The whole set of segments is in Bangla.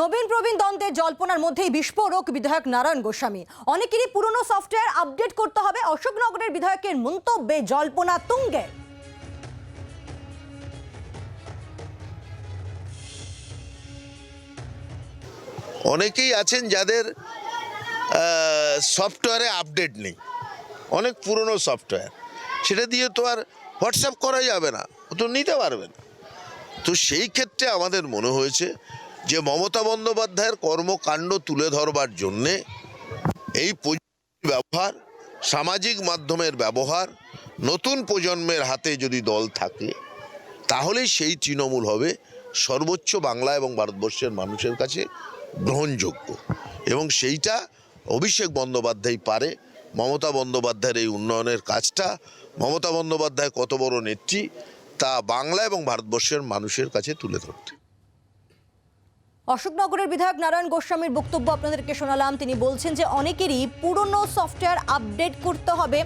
নবীন প্রবীণ দ্বন্দ্বের জল্পনার মধ্যেই বিস্ফোরক বিধায়ক নারায়ণ গোস্বামী। অনেকেরই পুরনো সফটওয়্যার আপডেট করতে হবে। অশোকনগরের বিধায়কের মন্তব্যে জল্পনা তুঙ্গে। অনেকেই আছেন যাদের সফটওয়্যারে আপডেট নেই। অনেক পুরনো সফটওয়্যার। সেটা দিয়ে তো আর হোয়াটসঅ্যাপ করা যাবে না। ও তো নিতে পারবে না। তো সেই ক্ষেত্রে আমাদের মনে হয়েছে যে মমতা বন্দ্যোপাধ্যায়ের কর্মকাণ্ড তুলে ধরবার জন্যে এই প্রযুক্তির ব্যবহার, সামাজিক মাধ্যমের ব্যবহার, নতুন প্রজন্মের হাতে যদি দল থাকে, তাহলেই সেই তৃণমূল হবে সর্বোচ্চ বাংলা এবং ভারতবর্ষের মানুষের কাছে গ্রহণযোগ্য। এবং সেইটা অভিষেক বন্দ্যোপাধ্যায় পারে। মমতা বন্দ্যোপাধ্যায়ের এই উন্নয়নের কাজটা, মমতা বন্দ্যোপাধ্যায় কত বড় নেত্রী, তা বাংলা এবং ভারতবর্ষের মানুষের কাছে তুলে ধরতে। অশোকনগরের বিধায়ক নারায়ণ গোস্বামীর বক্তব্য আপনাদেরকে শোনালাম। তিনি বলছেন যে অনেকেরই পুরনো সফটওয়্যার আপডেট করতে হবে।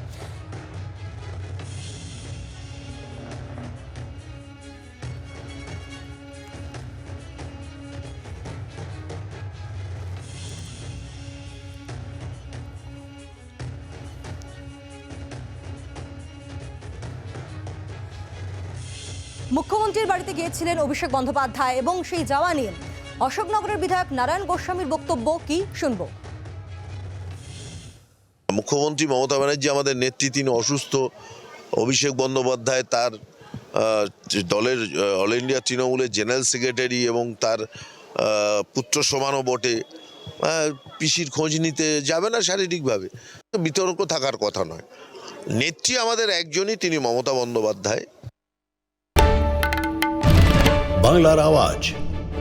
মুখ্যমন্ত্রীর বাড়িতে গিয়েছিলেন অভিষেক বন্দ্যোপাধ্যায় এবং সেই যাওয়া নিয়ে অশোকনগরের বিধায়ক নারায়ণ গোস্বামীর বক্তব্য কি শুনব? মুখ্যমন্ত্রী মমতা ব্যানার্জি আমাদের নেত্রী তিনি অসুস্থ। অভিষেক বন্দ্যোপাধ্যায় তার দলের অল ইন্ডিয়া তৃণমূলের জেনারেল সেক্রেটারি এবং তার পুত্র সমানও বটে। আহ, পিসির খোঁজ নিতে যাবে না শারীরিকভাবে। বিতর্ক থাকার কথা নয়। নেত্রী আমাদের একজনই তিনি মমতা বন্দ্যোপাধ্যায়। বাংলার আওয়াজ।